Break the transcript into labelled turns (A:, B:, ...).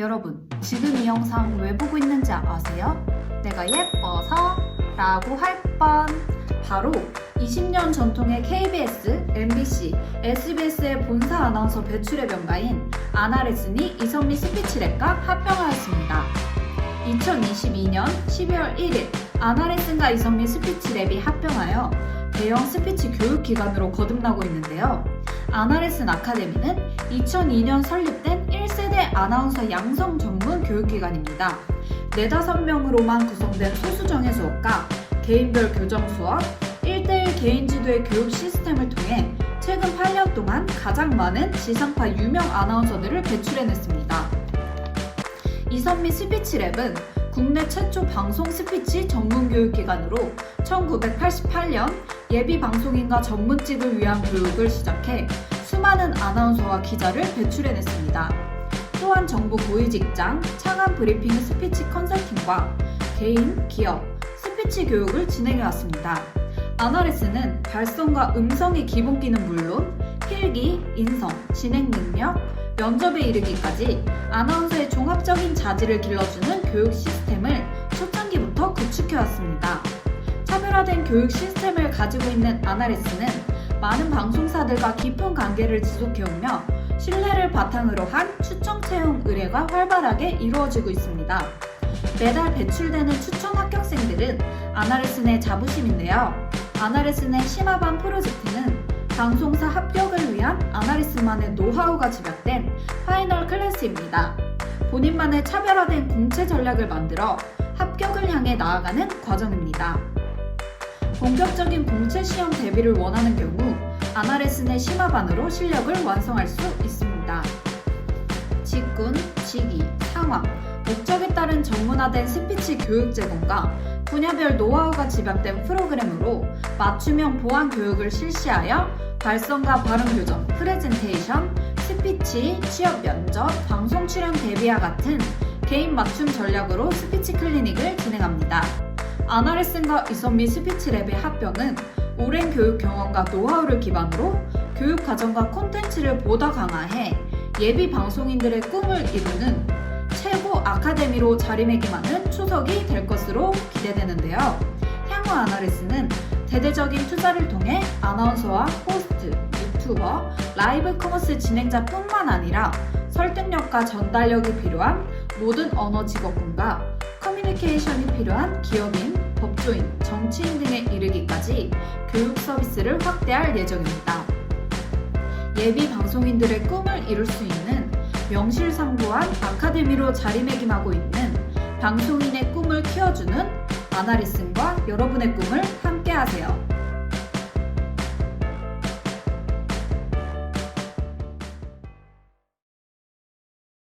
A: 여러분, 지금 이 영상 왜 보고 있는지 아세요? 내가 예뻐서 라고 할 뻔. 바로 20년 전통의 KBS, MBC, SBS의 본사 아나운서 배출의 명가인 아나레슨이 이선미 스피치랩과 합병하였습니다. 2022년 12월 1일 아나레슨과 이선미 스피치랩이 합병하여 대형 스피치 교육 기관으로 거듭나고 있는데요. 아나레슨 아카데미는 2002년 설립된 1세대 아나운서 양성 전문 교육기관입니다. 4, 5명으로만 구성된 소수정예 수업과 개인별 교정 수업, 1대1 개인 지도의 교육 시스템을 통해 최근 8년 동안 가장 많은 지상파 유명 아나운서들을 배출해냈습니다. 이선미 스피치랩은 국내 최초 방송 스피치 전문 교육기관으로 1988년 예비 방송인과 전문직을 위한 교육을 시작해 수많은 아나운서와 기자를 배출해냈습니다. 또한 정부 고위직장, 차관 브리핑 스피치 컨설팅과 개인, 기업, 스피치 교육을 진행해 왔습니다. 아나레스는 발성과 음성의 기본기는 물론 필기, 인성, 진행 능력, 면접에 이르기까지 아나운서의 종합적인 자질을 길러주는 교육 시스템을 초창기부터 구축해 왔습니다. 차별화된 교육 시스템을 가지고 있는 아나레스는 많은 방송사들과 깊은 관계를 지속해오며 신뢰를 바탕으로 한 추천 채용 의뢰가 활발하게 이루어지고 있습니다. 매달 배출되는 추천 합격생들은 아나레슨의 자부심인데요. 아나레슨의 심화반 프로젝트는 방송사 합격을 위한 아나리스만의 노하우가 집약된 파이널 클래스입니다. 본인만의 차별화된 공채 전략을 만들어 합격을 향해 나아가는 과정입니다. 본격적인 공채 시험 대비를 원하는 경우 아나레슨의 심화반으로 실력을 완성할 수 있습니다. 직군, 직위, 상황, 목적에 따른 전문화된 스피치 교육 제공과 분야별 노하우가 집약된 프로그램으로 맞춤형 보안 교육을 실시하여 발성과 발음 교정, 프레젠테이션, 스피치, 취업 면접, 방송 출연 대비와 같은 개인 맞춤 전략으로 스피치 클리닉을 진행합니다. 아나레슨과 이선미 스피치랩의 합병은 오랜 교육 경험과 노하우를 기반으로 교육 과정과 콘텐츠를 보다 강화해 예비 방송인들의 꿈을 이루는 최고 아카데미로 자리매김하는 추석이 될 것으로 기대되는데요. 향후 아나레스는 대대적인 투자를 통해 아나운서와 호스트, 유튜버, 라이브 커머스 진행자뿐만 아니라 설득력과 전달력이 필요한 모든 언어 직업군과 커뮤니케이션이 필요한 기업인, 법조인, 정치인 등에 이르기까지 교육 서비스를 확대할 예정입니다. 예비 방송인들의 꿈을 이룰 수 있는 명실상부한 아카데미로 자리매김하고 있는 방송인의 꿈을 키워주는 아나리슨과 여러분의 꿈을 함께하세요.